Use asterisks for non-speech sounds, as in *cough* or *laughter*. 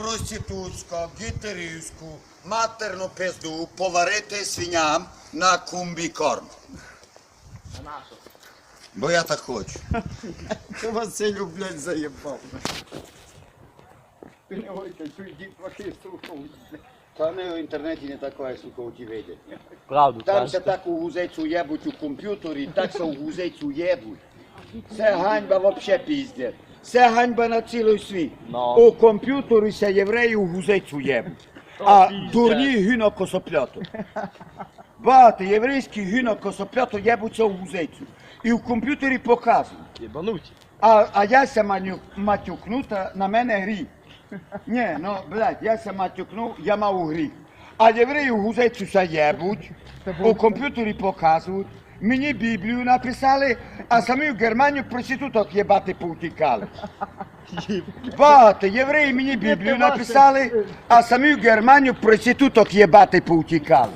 проститутську, гітерівську, матерну пизду поварити свиням на кумбікорм. Бо я так хочу. Це *laughs* Василю, блядь, заєбав. Та не в інтернеті не таке, сука, у ті видять. Правду Там се так у гузецю єбуть у комп'ютері, так се у гузецю єбуть. Це ганьба вообще піздець. Це ганьба на цілий світ. Ну. У комп'ютері євреї у гузецю єбуть. А дурні гино косоплято. Багато єврейські гино косоплято єбуться у гузецю. І в комп'ютері показують. Єбануті. А, а я се маню, матюкну, та на мене гріх. Ні, ну, блядь, я се матюкну, я мав гріх. А євреї у гузецю се єбуть, у комп'ютері показують, мені Біблію написали, а самі в Германію проституток єбати повтікали. Багато євреї мені Біблію написали, а самі в Германію проституток єбати повтікали.